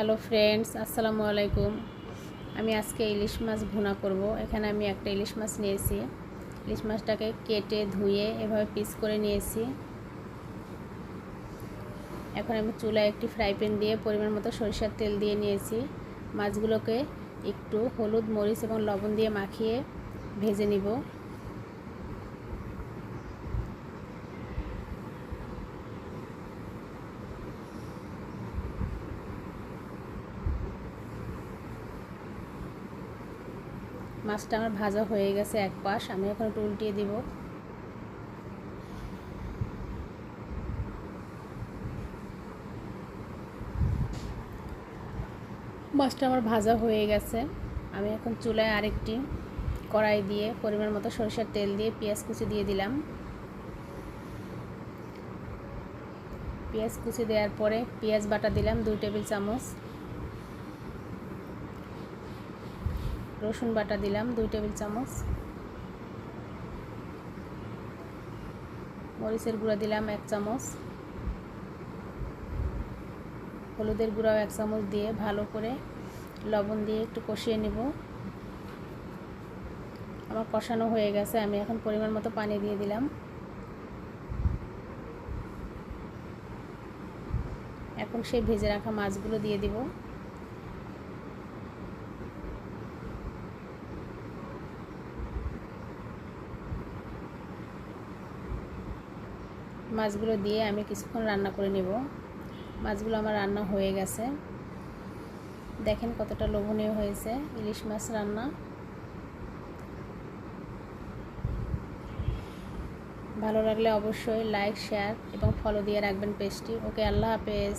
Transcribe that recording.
Hello friends, আসসালামু আলাইকুম। আমি আজকে ইলিশ মাছ ভুনা করব। এখানে আমি একটা ইলিশ মাছ নিয়েছি। ইলিশ মাছটাকে কেটে ধুয়ে এভাবে পিস করে নিয়েছি। এখন আমি চুলায় একটি ফ্রাই প্যান দিয়ে পরিমাণ মতো সরিষার তেল দিয়ে নিয়েছি। মাছগুলোকে একটু হলুদ মরিচ এবং লবণ দিয়ে মাখিয়ে ভেজে নিব। মাছটা আমার ভাজা হয়ে গেছে এক পাশ, আমি এখন একটু উল্টিয়ে দিব। মাছটা আমার ভাজা হয়ে গেছে। আমি এখন চুলায় আরেকটি কড়াই দিয়ে পরিমাণ মতো সরিষার তেল দিয়ে পেঁয়াজ কুচি দিয়ে দিলাম। পেঁয়াজ কুচি দেওয়ার পরে পেঁয়াজ বাটা দিলাম দুই টেবিল চামচ। রসুন বাটা দিলাম, দুই টেবিল চামচ। মরিচের গুঁড়া দিলাম এক চামচ। হলুদের গুঁড়াও এক চামচ দিয়ে ভালো করে লবণ দিয়ে একটু কষিয়ে নেব। আমার কষানো হয়ে গেছে, আমি এখন পরিমাণ মতো পানি দিয়ে দিলাম। এখন সেই ভেজে রাখা মাছগুলো দিয়ে দিব। মাছগুলো দিয়ে আমি কিছুক্ষণ রান্না করে নেব। মাছগুলো আমার রান্না হয়ে গেছে। দেখেন কতটা লোভনীয় হয়েছে ইলিশ মাছ রান্না। ভালো লাগলে অবশ্যই লাইক শেয়ার এবং ফলো দিয়ে রাখবেন পেজটি। ওকে, আল্লাহ হাফেজ।